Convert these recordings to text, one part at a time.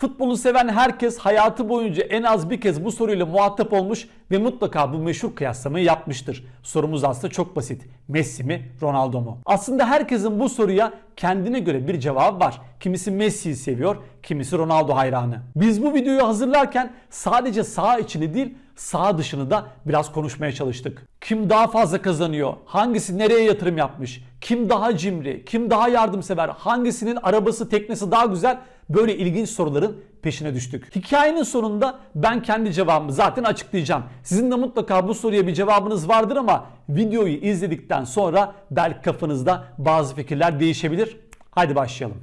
Futbolu seven herkes hayatı boyunca en az bir kez bu soruyla muhatap olmuş ve mutlaka bu meşhur kıyaslamayı yapmıştır. Sorumuz aslında çok basit. Messi mi, Ronaldo mu? Aslında herkesin bu soruya kendine göre bir cevabı var. Kimisi Messi'yi seviyor, kimisi Ronaldo hayranı. Biz bu videoyu hazırlarken sadece sağ içini değil, sağ dışını da biraz konuşmaya çalıştık. Kim daha fazla kazanıyor? Hangisi nereye yatırım yapmış? Kim daha cimri? Kim daha yardımsever? Hangisinin arabası, teknesi daha güzel? Böyle ilginç soruların peşine düştük. Hikayenin sonunda ben kendi cevabımı zaten açıklayacağım. Sizin de mutlaka bu soruya bir cevabınız vardır ama videoyu izledikten sonra belki kafanızda bazı fikirler değişebilir. Haydi başlayalım.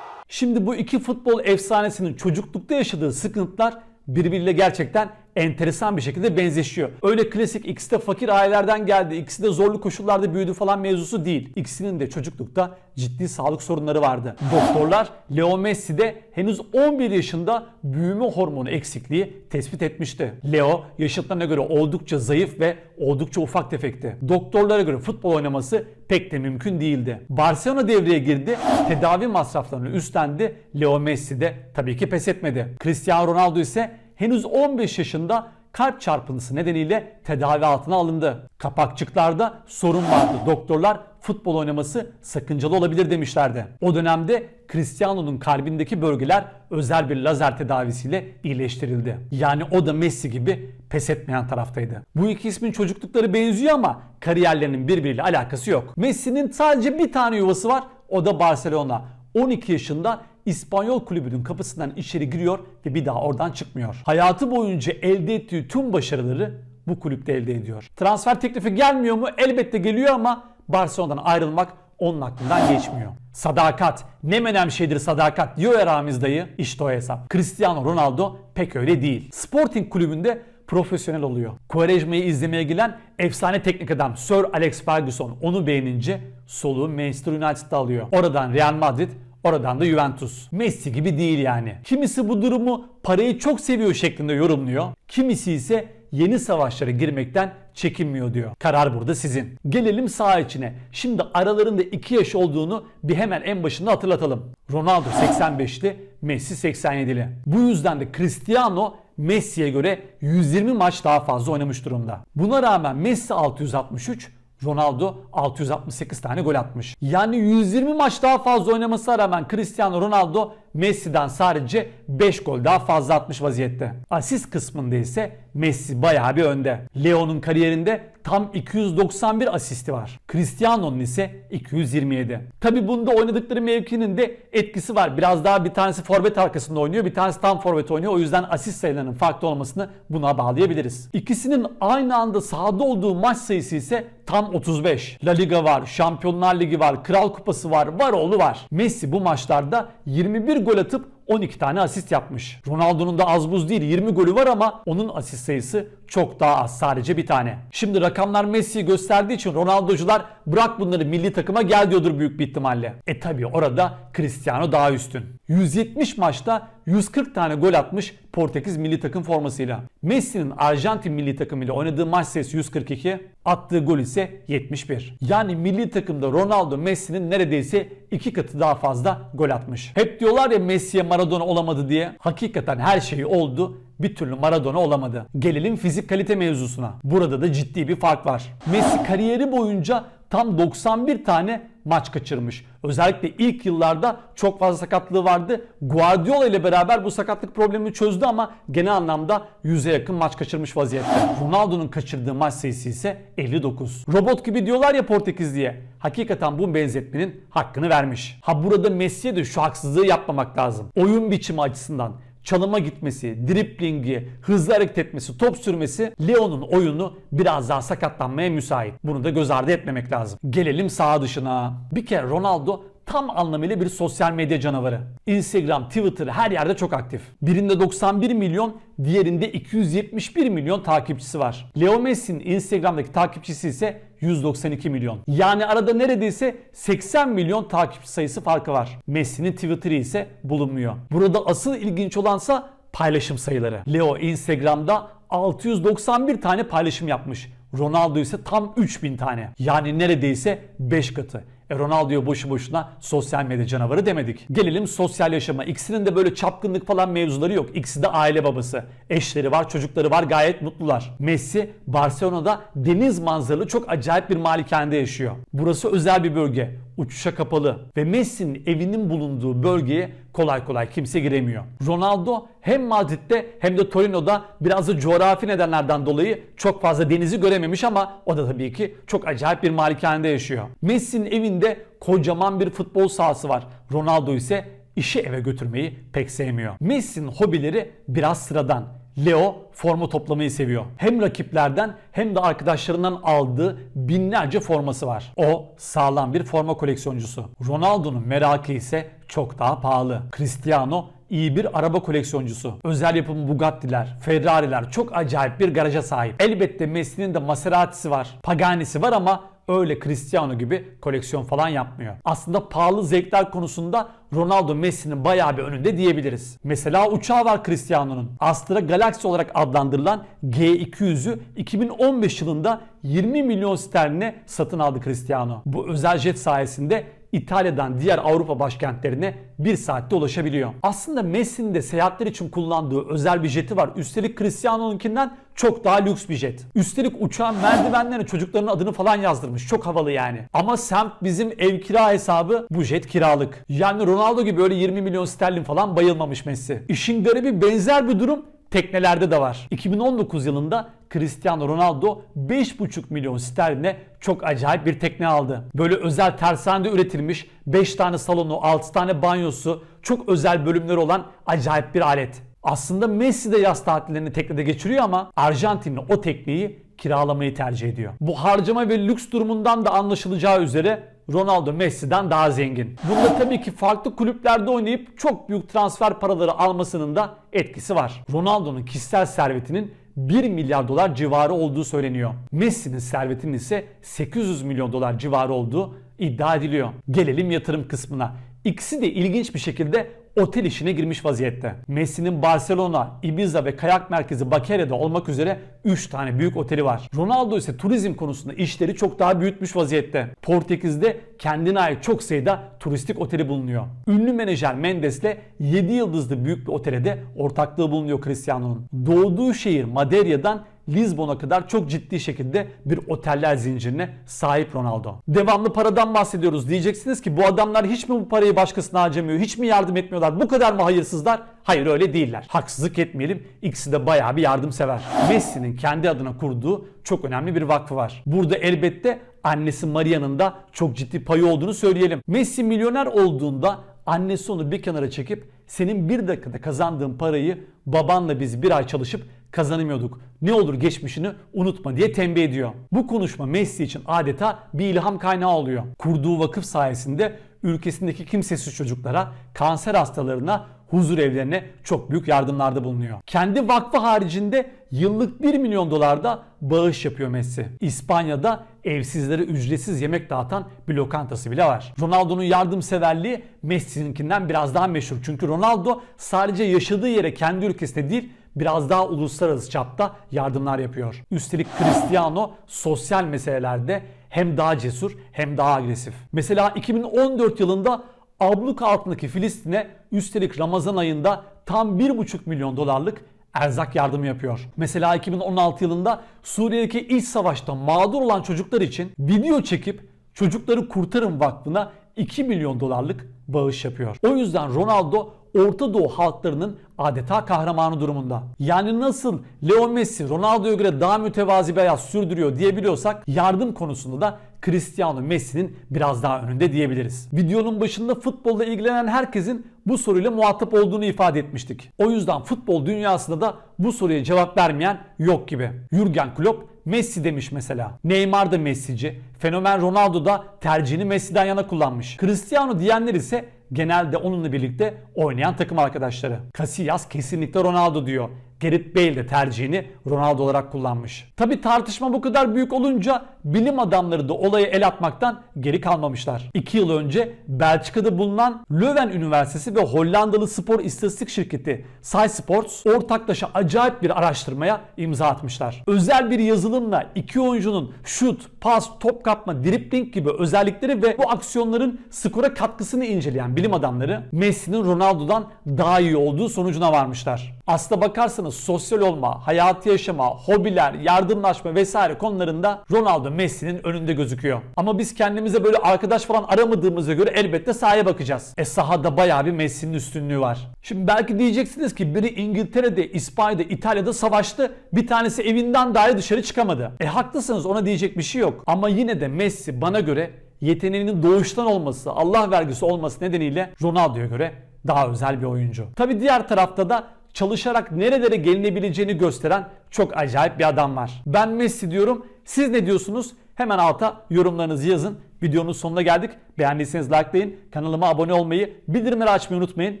Şimdi bu iki futbol efsanesinin çocuklukta yaşadığı sıkıntılar birbiriyle gerçekten enteresan bir şekilde benzeşiyor. Öyle klasik ikisi de fakir ailelerden geldi, ikisi de zorlu koşullarda büyüdü falan mevzusu değil. İkisinin de çocuklukta ciddi sağlık sorunları vardı. Doktorlar Leo Messi'de henüz 11 yaşında büyüme hormonu eksikliği tespit etmişti. Leo yaşıtlarına göre oldukça zayıf ve oldukça ufak tefekti. Doktorlara göre futbol oynaması pek de mümkün değildi. Barcelona devreye girdi, tedavi masraflarını üstlendi. Leo Messi de tabii ki pes etmedi. Cristiano Ronaldo ise henüz 15 yaşında kalp çarpıntısı nedeniyle tedavi altına alındı. Kapakçıklarda sorun vardı. Doktorlar futbol oynaması sakıncalı olabilir demişlerdi. O dönemde Cristiano'nun kalbindeki bölgeler özel bir lazer tedavisiyle iyileştirildi. Yani o da Messi gibi pes etmeyen taraftaydı. Bu iki ismin çocuklukları benziyor ama kariyerlerinin birbiriyle alakası yok. Messi'nin sadece bir tane yuvası var. O da Barcelona. 12 yaşında İspanyol kulübünün kapısından içeri giriyor ve bir daha oradan çıkmıyor. Hayatı boyunca elde ettiği tüm başarıları bu kulüpte elde ediyor. Transfer teklifi gelmiyor mu? Elbette geliyor ama Barcelona'dan ayrılmak onun aklından geçmiyor. Sadakat. Ne menem şeydir sadakat diyor ya Ramiz dayı. İşte o hesap. Cristiano Ronaldo pek öyle değil. Sporting kulübünde profesyonel oluyor. Quaresma'yı izlemeye gelen efsane teknik adam Sir Alex Ferguson onu beğenince soluğu Manchester United'da alıyor. Oradan Real Madrid, Oradan da Juventus. Messi gibi değil yani. Kimisi bu durumu parayı çok seviyor şeklinde yorumluyor. Kimisi ise yeni savaşlara girmekten çekinmiyor diyor. Karar burada sizin. Gelelim sağ içine. Şimdi aralarında 2 yaş olduğunu bir hemen en başında hatırlatalım. Ronaldo 85'li, Messi 87'li. Bu yüzden de Cristiano Messi'ye göre 120 maç daha fazla oynamış durumda. Buna rağmen Messi 663, Ronaldo 668 tane gol atmış. Yani 120 maç daha fazla oynamasına rağmen Cristiano Ronaldo Messi'den sadece 5 gol daha fazla atmış vaziyette. Asist kısmında ise Messi bayağı bir önde. Leo'nun kariyerinde tam 291 asisti var. Cristiano'nun ise 227. Tabi bunda oynadıkları mevkinin de etkisi var. Biraz daha bir tanesi forvet arkasında oynuyor, bir tanesi tam forvet oynuyor. O yüzden asist sayılarının farklı olmasını buna bağlayabiliriz. İkisinin aynı anda sahada olduğu maç sayısı ise tam 35. La Liga var, Şampiyonlar Ligi var, Kral Kupası var, var oğlu var. Messi bu maçlarda 21 gol atıp 12 tane asist yapmış. Ronaldo'nun da az buz değil 20 golü var ama onun asist sayısı çok daha az sadece bir tane. Şimdi rakamlar Messi'yi gösterdiği için Ronaldo'cular bırak bunları milli takıma gel diyordur büyük bir ihtimalle. E tabi orada Cristiano daha üstün. 170 maçta 140 tane gol atmış Portekiz milli takım formasıyla. Messi'nin Arjantin milli takımıyla oynadığı maç sayısı 142, attığı gol ise 71. Yani milli takımda Ronaldo Messi'nin neredeyse iki katı daha fazla gol atmış. Hep diyorlar ya Messi'ye Maradona olamadı diye. Hakikaten her şeyi oldu bir türlü Maradona olamadı. Gelelim fizik kalite mevzusuna. Burada da ciddi bir fark var. Messi kariyeri boyunca tam 91 tane maç kaçırmış. Özellikle ilk yıllarda çok fazla sakatlığı vardı. Guardiola ile beraber bu sakatlık problemini çözdü ama genel anlamda 100'e yakın maç kaçırmış vaziyette. Ronaldo'nun kaçırdığı maç sayısı ise 59. Robot gibi diyorlar ya Portekiz diye. Hakikaten bu benzetmenin hakkını vermiş. Ha burada Messi'ye de şu haksızlığı yapmamak lazım. Oyun biçimi açısından çalıma gitmesi, driplingi, hızlı hareket etmesi, top sürmesi Leo'nun oyunu biraz daha sakatlanmaya müsait. Bunu da göz ardı etmemek lazım. Gelelim sağ dışına. Bir kere Ronaldo tam anlamıyla bir sosyal medya canavarı. Instagram, Twitter her yerde çok aktif. Birinde 91 milyon, diğerinde 271 milyon takipçisi var. Leo Messi'nin Instagram'daki takipçisi ise 192 milyon. Yani arada neredeyse 80 milyon takipçi sayısı farkı var. Messi'nin Twitter'ı ise bulunmuyor. Burada asıl ilginç olansa paylaşım sayıları. Leo Instagram'da 691 tane paylaşım yapmış. Ronaldo ise tam 3000 tane. Yani neredeyse 5 katı. E Ronaldo'ya boşu boşuna sosyal medya canavarı demedik. Gelelim sosyal yaşama. İkisinin de böyle çapkınlık falan mevzuları yok. İkisi de aile babası. Eşleri var, çocukları var, gayet mutlular. Messi Barcelona'da deniz manzaralı çok acayip bir malikanede yaşıyor. Burası özel bir bölge. Uçuşa kapalı ve Messi'nin evinin bulunduğu bölgeye kolay kolay kimse giremiyor. Ronaldo hem Madrid'de hem de Torino'da biraz da coğrafi nedenlerden dolayı çok fazla denizi görememiş ama o da tabii ki çok acayip bir malikanede yaşıyor. Messi'nin evinde kocaman bir futbol sahası var. Ronaldo ise işi eve götürmeyi pek sevmiyor. Messi'nin hobileri biraz sıradan. Leo forma toplamayı seviyor. Hem rakiplerden hem de arkadaşlarından aldığı binlerce forması var. O sağlam bir forma koleksiyoncusu. Ronaldo'nun merakı ise çok daha pahalı. Cristiano iyi bir araba koleksiyoncusu. Özel yapım Bugatti'ler, Ferrari'ler çok acayip bir garaja sahip. Elbette Messi'nin de Maserati'si var, Pagani'si var ama öyle Cristiano gibi koleksiyon falan yapmıyor. Aslında pahalı zevkler konusunda Ronaldo Messi'nin bayağı bir önünde diyebiliriz. Mesela uçağı var Cristiano'nun. Astra Galaxy olarak adlandırılan G200'ü 2015 yılında 20 milyon sterline satın aldı Cristiano. Bu özel jet sayesinde İtalya'dan diğer Avrupa başkentlerine bir saatte ulaşabiliyor. Aslında Messi'nin de seyahatler için kullandığı özel bir jeti var. Üstelik Cristiano'nunkinden çok daha lüks bir jet. Üstelik uçağın merdivenlerine çocukların adını falan yazdırmış. Çok havalı yani. Ama semt bizim ev kira hesabı bu jet kiralık. Yani Ronaldo gibi öyle 20 milyon sterlin falan bayılmamış Messi. İşin garibi benzer bir durum teknelerde de var. 2019 yılında Cristiano Ronaldo 5,5 milyon sterline çok acayip bir tekne aldı. Böyle özel tersanede üretilmiş 5 tane salonu, 6 tane banyosu, çok özel bölümleri olan acayip bir alet. Aslında Messi de yaz tatillerini teknede geçiriyor ama Arjantinli o tekneyi kiralamayı tercih ediyor. Bu harcama ve lüks durumundan da anlaşılacağı üzere Ronaldo Messi'den daha zengin. Bunda tabii ki farklı kulüplerde oynayıp çok büyük transfer paraları almasının da etkisi var. Ronaldo'nun kişisel servetinin 1 milyar dolar civarı olduğu söyleniyor. Messi'nin servetinin ise 800 milyon dolar civarı olduğu iddia ediliyor. Gelelim yatırım kısmına. İkisi de ilginç bir şekilde otel işine girmiş vaziyette. Messi'nin Barcelona, Ibiza ve kayak merkezi Bakere'de olmak üzere 3 tane büyük oteli var. Ronaldo ise turizm konusunda işleri çok daha büyütmüş vaziyette. Portekiz'de kendine ait çok sayıda turistik oteli bulunuyor. Ünlü menajer Mendes'le 7 yıldızlı büyük bir otele de ortaklığı bulunuyor Cristiano'nun. Doğduğu şehir Madeirya'dan Lizbon'a kadar çok ciddi şekilde bir oteller zincirine sahip Ronaldo. Devamlı paradan bahsediyoruz. Diyeceksiniz ki bu adamlar hiç mi bu parayı başkasına harcamıyor? Hiç mi yardım etmiyorlar? Bu kadar mı hayırsızlar? Hayır öyle değiller. Haksızlık etmeyelim. İkisi de bayağı bir yardımsever. Messi'nin kendi adına kurduğu çok önemli bir vakfı var. Burada elbette annesi Maria'nın da çok ciddi payı olduğunu söyleyelim. Messi milyoner olduğunda annesi onu bir kenara çekip senin bir dakikada kazandığın parayı babanla biz bir ay çalışıp kazanamıyorduk. Ne olur geçmişini unutma diye tembih ediyor. Bu konuşma Messi için adeta bir ilham kaynağı oluyor. Kurduğu vakıf sayesinde ülkesindeki kimsesiz çocuklara, kanser hastalarına, huzur evlerine çok büyük yardımlarda bulunuyor. Kendi vakfı haricinde yıllık 1 milyon dolarda bağış yapıyor Messi. İspanya'da evsizlere ücretsiz yemek dağıtan bir lokantası bile var. Ronaldo'nun yardımseverliği Messi'ninkinden biraz daha meşhur. Çünkü Ronaldo sadece yaşadığı yere kendi ülkesinde değil biraz daha uluslararası çapta yardımlar yapıyor. Üstelik Cristiano sosyal meselelerde hem daha cesur hem daha agresif. Mesela 2014 yılında abluka altındaki Filistin'e üstelik Ramazan ayında tam 1,5 milyon dolarlık erzak yardımı yapıyor. Mesela 2016 yılında Suriye'deki iç savaşta mağdur olan çocuklar için video çekip Çocukları Kurtarın Vakfı'na 2 milyon dolarlık bağış yapıyor. O yüzden Ronaldo Orta Doğu halklarının adeta kahramanı durumunda. Yani nasıl Leo Messi Ronaldo'ya göre daha mütevazi bir hayat sürdürüyor diyebiliyorsak yardım konusunda da Cristiano Messi'nin biraz daha önünde diyebiliriz. Videonun başında futbolla ilgilenen herkesin bu soruyla muhatap olduğunu ifade etmiştik. O yüzden futbol dünyasında da bu soruya cevap vermeyen yok gibi. Jurgen Klopp Messi demiş mesela. Neymar da Messi'ci. Fenomen Ronaldo da tercihini Messi'den yana kullanmış. Cristiano diyenler ise genelde onunla birlikte oynayan takım arkadaşları. Casillas kesinlikle Ronaldo diyor. Gareth Bale de tercihini Ronaldo olarak kullanmış. Tabi tartışma bu kadar büyük olunca bilim adamları da olaya el atmaktan geri kalmamışlar. 2 yıl önce Belçika'da bulunan Leuven Üniversitesi ve Hollandalı spor istatistik şirketi SciSports ortaklaşa acayip bir araştırmaya imza atmışlar. Özel bir yazılımla iki oyuncunun şut, pas, top kapma, dribbling gibi özellikleri ve bu aksiyonların skora katkısını inceleyen bilim adamları Messi'nin Ronaldo'dan daha iyi olduğu sonucuna varmışlar. Aslına bakarsanız sosyal olma, hayatı yaşama, hobiler, yardımlaşma vesaire konularında Ronaldo Messi'nin önünde gözüküyor. Ama biz kendimize böyle arkadaş falan aramadığımıza göre elbette sahaya bakacağız. E sahada bayağı bir Messi'nin üstünlüğü var. Şimdi belki diyeceksiniz ki biri İngiltere'de, İspanya'da, İtalya'da savaştı. Bir tanesi evinden dahi dışarı çıkamadı. E haklısınız ona diyecek bir şey yok. Ama yine de Messi bana göre yeteneğinin doğuştan olması, Allah vergisi olması nedeniyle Ronaldo'ya göre daha özel bir oyuncu. Tabi diğer tarafta da çalışarak nerelere gelinebileceğini gösteren çok acayip bir adam var. Ben Messi diyorum. Siz ne diyorsunuz? Hemen alta yorumlarınızı yazın. Videonun sonuna geldik. Beğendiyseniz likelayın. Kanalıma abone olmayı, bildirimleri açmayı unutmayın.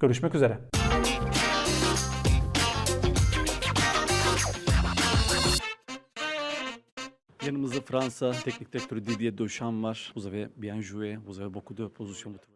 Görüşmek üzere. Yanımızda Fransa teknik direktörü Didier Deschamps var. Vous avez bien joué, vous avez beaucoup de de